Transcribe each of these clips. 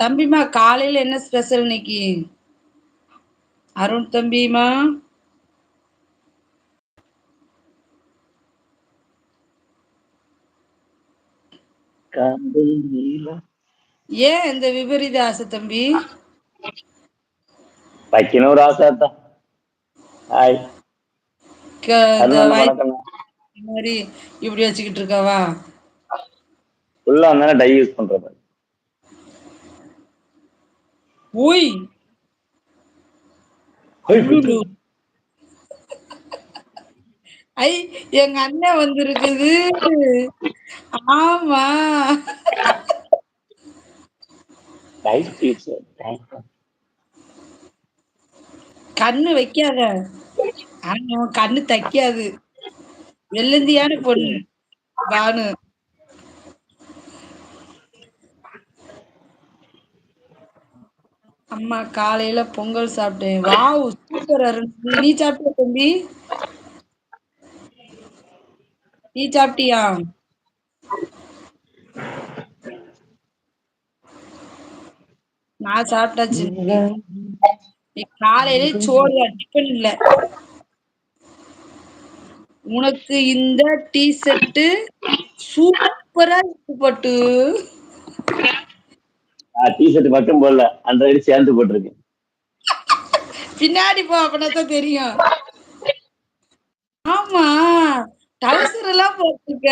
தம்பிமா காலையில என்ன ஸ்பெஷல் இன்னைக்கு? அருண் தம்பிமா ஏன் இந்த விபரீத ஆசை தம்பி? வைக்கணும் ஒரு ஆசை தான் ஹாய். இப்படி வச்சுக்கிட்டு இருக்கவா? ஃபுல்லா டை யூஸ் பண்றது உள்ளுடு. ஐ எங்க அண்ணன் வந்திருக்குது. ஆமா. கண்ணு வைக்காத. கண்ணு தைக்காது. வெள்ளந்தியான பொண்ணு. பானு. அம்மா காலையில பொங்கல் சாப்பிட்டேன். Wow super Arun. நீ சாப்பிட்டியா தம்பி? நீ சாப்பிட்டியா? நான் சாப்பிட்டாச்சு. காலையில சோறு டிஃபன் இல்ல. உனக்கு இந்த டீ ஷர்ட் சூப்பரா இருக்கு பட்டு. டிஷர்ட் மட்டும் போடல அந்த இது சேர்ந்து போட்டிருக்கு பின்னாடி போ அப்படின்னாதான் தெரியும். ஆமா டவுசர் எல்லாம் போட்டிருக்க.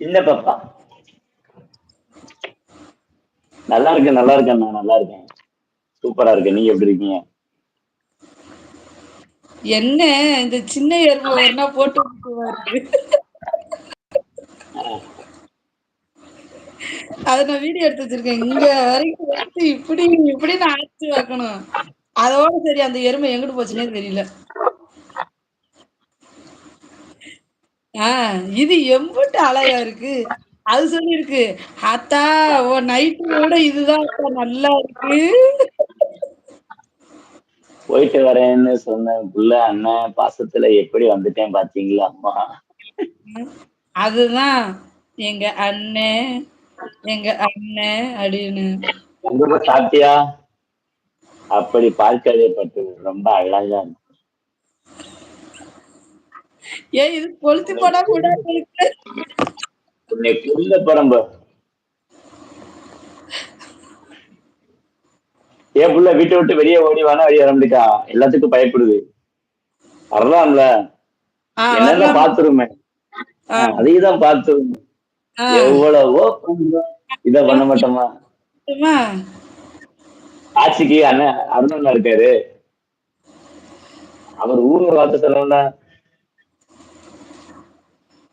சின்ன பாப்பா. நல்லா இருக்கேன் நல்லா இருக்கேன் நான் நல்லா இருக்கேன். சூப்பரா இருக்கேன். நீங்க எப்படி இருக்கீங்க? என்ன இந்த சின்ன எருமை ஒன்னா போட்டு. அத நான் வீடியோ எடுத்து வச்சிருக்கேன். இங்க வரைக்கும் வந்து இப்படி இப்படி நான் ஆச்சு வைக்கணும் அதோட சரி அந்த எருமை எங்கிட்டு போச்சுன்னே தெரியல. ஆஹ் இது எம்பிட்டு அழகா இருக்கு. அது சொல்லிருக்கு அத்தா ஓ நைட்டு கூட இதுதான் அத்தா நல்லா இருக்கு. போயிட்டு வரேன்னு சொன்ன புள்ள அண்ணன் பாசத்துல எப்படி வந்துட்டேன் பாத்தீங்களா அம்மா? அதுதான் எங்க அண்ணன் எங்க அண்ணன் அப்படின்னு சாப்பிட்டியா அப்படி பார்க்கவே பட்டு ரொம்ப அழகா இருக்கு. ஏன் இது கொளுத்தி போடா கூட உன்னை கொல்ல பரம்ப. ஏன் புள்ள வீட்டை விட்டு வெளியே ஓடி வானா வெளியே வர முடியா எல்லாத்துக்கும் பயப்படுது. வரலாம்ல. என்னென்ன. பாத்துருமே. அதையும் தான் பாத்துருமே எவ்வளவோ இத பண்ண மாட்டோமா. ஆட்சிக்கு அண்ணன் அருணன் இருக்காரு. அவர் ஊர் ஒரு வார்த்தை சொல்லணும்னா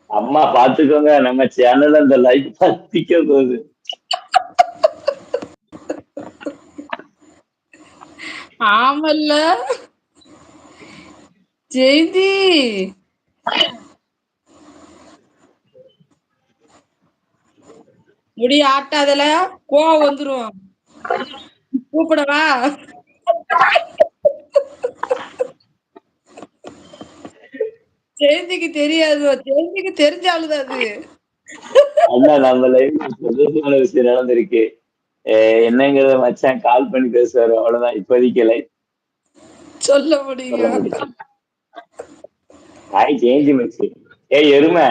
அம்மா பாத்துக்கோங்க நம்ம சேனல்ல இந்த லைக் பத்திக்க போகுது. ஆமல்ல. ஜெயந்தி. முடி ஆட்டாதல கோவம் வந்துரும். கூப்பிடவா? ஜெயந்திக்கு தெரியாது ஜெயந்திக்கு தெரிஞ்சாலுதான் அது. அண்ணா நம்ம சந்தோஷமான விஷயம் நடந்திருக்கு. என்னங்கிறத மச்சான் கால் பண்ணி பேசுவாரு. அவ்வளவுதான். இப்போதைக்கு லைவ் சொல்ல முடியும்? ஹாய் சேஞ்சி மச்சி. ஏய் எருமை.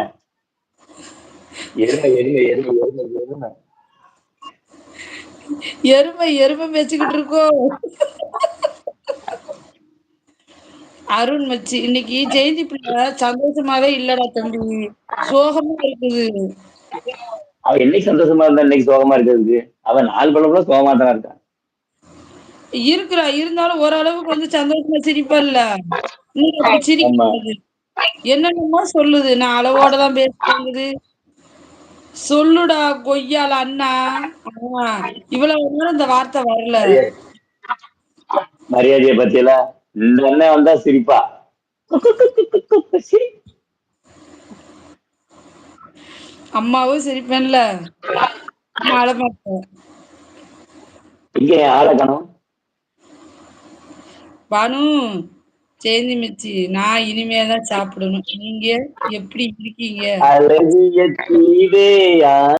எருமை எருமை எருமை எருமை எருமை. எருமை எருமை மேய்ச்சிக்கிட்டு இருக்கோம். அருண் மச்சி இன்னைக்கு ஜெயந்தி பிள்ளை சந்தோஷமாவே இல்லடா தம்பி. சோகமா இருக்குது. அவன் என்னைக்கு சந்தோஷமா இருந்தா இன்னைக்கு சோகமா இருக்கிறதுக்கு? அவன் நாலு பழம் கூட சோகமா தான் இருக்கான் இருக்கிறா. இருந்தாலும் ஓரளவுக்கு வந்து சந்தோஷமா சிரிப்பல்ல. இன்னைக்கு அப்படி சிரிக்க. என்னென்னமோ சொல்லுது. நான் அளவோட தான் பேசுறது சொல்லுடா கொய்யால அண்ணா. இவ்வளவு நேரம் இந்த வார்த்தை வரல. மரியாதையை பத்தியில இந்த அண்ணன் வந்தா சிரிப்பா. சிரி. அம்மாவும் சிரிப்பேன்ல. இங்க என் ஆளை காணோம்? பானு. சேந்தி மிச்சி நான் இனிமே தான் சாப்பிடணும். நீங்க எப்படி இருக்கீங்க? அழகிய